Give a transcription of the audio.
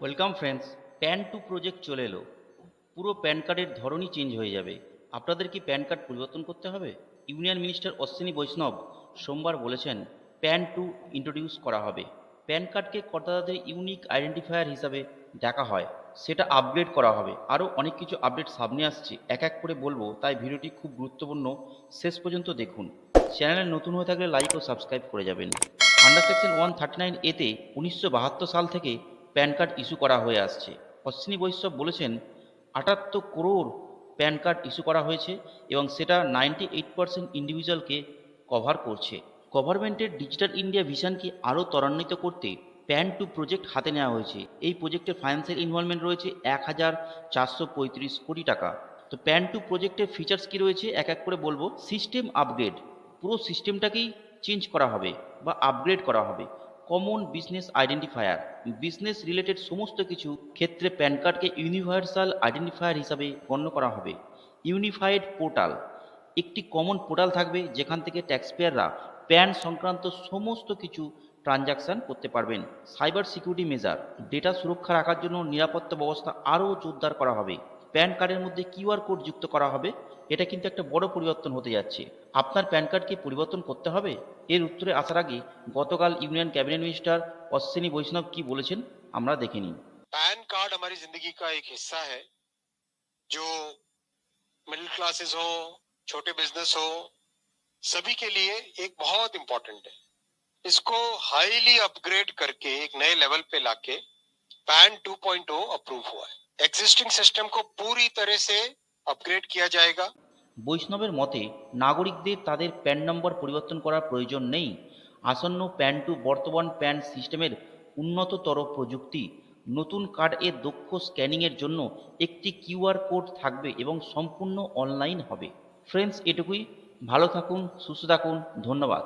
Welcome friends PAN two project চলে এলো। পুরো প্যান কার্ডের ধরনই চেঞ্জ হয়ে যাবে। আপনাদের কি প্যান কার্ড পরিবর্তন করতে হবে? ইউনিয়ন মিনিস্টার অশ্বিনী বৈষ্ণব সোমবার বলেছেন প্যান টু ইন্ট্রোডিউস করা হবে। প্যান কার্ডকে করদাতাদের ইউনিক আইডেন্টিফায়ার হিসাবে দেখা হয়। সেটা আপগ্রেড করা হবে। আরও অনেক কিছু আপডেট সামনে আসছে। এক এক করে বলব, তাই ভিডিওটি খুব গুরুত্বপূর্ণ। শেষ পর্যন্ত দেখুন। চ্যানেলে নতুন হয়ে থাকলে লাইক ও সাবস্ক্রাইব করে যাবেন। Under section one thirty nine এতে উনিশশো বাহাত্তর সাল থেকে প্যান কার্ড ইস্যু করা হয়ে আসছে। অশ্বিনী বৈষ্ণব বলেছেন, আটাত্তর করোড় প্যান কার্ড ইস্যু করা হয়েছে এবং সেটা নাইনটি এইট পার্সেন্ট ইন্ডিভিজুয়ালকে কভার করছে। গভর্নমেন্টের ডিজিটাল ইন্ডিয়া ভিশনকে আরও ত্বরান্বিত করতে প্যান টু প্রজেক্ট হাতে নেওয়া হয়েছে। এই প্রজেক্টের ফাইন্যান্সিয়াল ইনভলভমেন্ট রয়েছে এক হাজার চারশো পঁয়ত্রিশ কোটি টাকা। তো প্যান টু প্রজেক্টের ফিচার্স কী রয়েছে? এক এক করে বলব। সিস্টেম আপগ্রেড পুরো সিস্টেমটাকেই চেঞ্জ করা হবে বা আপগ্রেড করা হবে। Common business identifier business related সমস্ত কিছু ক্ষেত্রে প্যান কার্ডকে ইউনিভার্সাল আইডেন্টিফায়ার হিসাবে গণ্য করা হবে। ইউনিফাইড পোর্টাল একটি কমন পোর্টাল থাকবে যেখান থেকে ট্যাক্সপেয়াররা প্যান সংক্রান্ত সমস্ত কিছু ট্রানজাকশান করতে পারবেন। সাইবার সিকিউরিটি মেজার ডেটা সুরক্ষা রাখার জন্য নিরাপত্তা ব্যবস্থা আরও জোরদার করা হবে। প্যান কার্ডের মধ্যে কিউআর কোড যুক্ত করা হবে এটা কিন্তু একটা বড় পরিবর্তন হতে যাচ্ছে আপনার প্যান কার্ড কি পরিবর্তন করতে হবে এর উত্তরে আসার আগে গতকাল ইউনিয়ন ক্যাবিনেট মিনিস্টার অশ্বিনী বৈষ্ণব কি বলেছেন আমরা দেখে নিই पैन कार्ड हमारी जिंदगी का एक हिस्सा है जो मिडिल क्लासेस हो छोटे बिजनेस हो सभी के लिए एक बहुत इंपॉर्टेंट है इसको हाईली अपग्रेड करके एक नए लेवल पे लाके पैन 2.0 अप्रूव हुआ है एग्जिस्टिंग सिस्टम को पूरी तरह से अपग्रेड किया जाएगा বৈষ্ণবের মতে নাগরিকদের তাদের প্যান নম্বর পরিবর্তন করার প্রয়োজন নেই আসন্ন প্যান টু বর্তমান প্যান সিস্টেমের উন্নততর প্রযুক্তি নতুন কার্ড এর দক্ষ স্ক্যানিংয়ের জন্য একটি কিউআর কোড থাকবে এবং সম্পূর্ণ অনলাইন হবে ফ্রেন্ডস এটুকুই ভালো থাকুন সুস্থ থাকুন ধন্যবাদ